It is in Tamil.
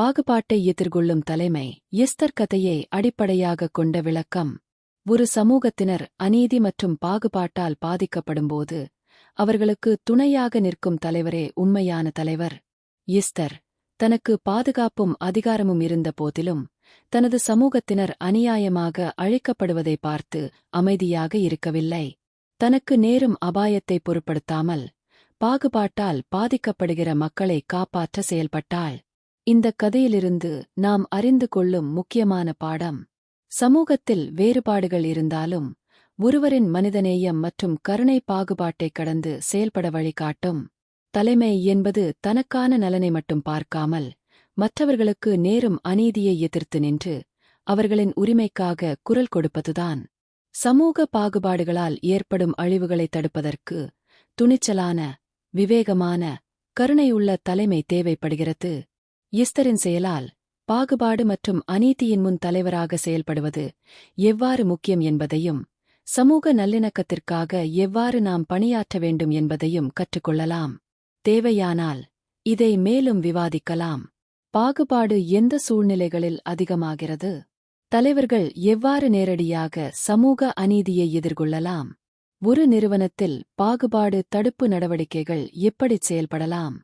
பாகுபாட்டை எதிர்கொள்ளும் தலைமை எஸ்தர் கதையை அடிப்படையாகக் கொண்ட விளக்கம். ஒரு சமூகத்தினர் அநீதி மற்றும் பாகுபாட்டால் பாதிக்கப்படும்போது அவர்களுக்கு துணையாக நிற்கும் தலைவரே உண்மையான தலைவர். இஸ்தர் தனக்கு பாதுகாப்பும் அதிகாரமும் இருந்த போதிலும் தனது சமூகத்தினர் அநியாயமாக அழைக்கப்படுவதை பார்த்து அமைதியாக இருக்கவில்லை. தனக்கு நேரும் அபாயத்தை பொருட்படுத்தாமல் பாகுபாட்டால் பாதிக்கப்படுகிற மக்களை காப்பாற்ற செயல்பட்டாள். இந்த கதையிலிருந்து நாம் அறிந்து கொள்ளும் முக்கியமான பாடம். சமூகத்தில் வேறுபாடுகள் இருந்தாலும் ஒருவரின் மனிதநேயம் மற்றும் கருணை பாகுபாட்டை கடந்து செயல்பட வழிகாட்டும். தலைமை என்பது தனக்கான நலனை மட்டும் பார்க்காமல் மற்றவர்களுக்கு நேரும் அநீதியை எதிர்த்து நின்று அவர்களின் உரிமைக்காக குரல் கொடுப்பதுதான். சமூக பாகுபாடுகளால் ஏற்படும் அழிவுகளை தடுப்பதற்கு துணிச்சலான விவேகமான கருணையுள்ள தலைமை தேவைப்படுகிறது. இஸ்தரின் செயலால் பாகுபாடு மற்றும் அநீதியின் முன் தலைவராக செயல்படுவது எவ்வாறு முக்கியம் என்பதையும் சமூக நல்லிணக்கத்திற்காக எவ்வாறு நாம் பணியாற்ற வேண்டும் என்பதையும் கற்றுக்கொள்ளலாம். தேவையானால் இதை மேலும் விவாதிக்கலாம். பாகுபாடு எந்த சூழ்நிலைகளில் அதிகமாகிறது? தலைவர்கள் எவ்வாறு நேரடியாக சமூக அநீதியை எதிர்கொள்ளலாம்? ஒரு நிறுவனத்தில் பாகுபாடு தடுப்பு நடவடிக்கைகள் எப்படிச் செயல்படலாம்?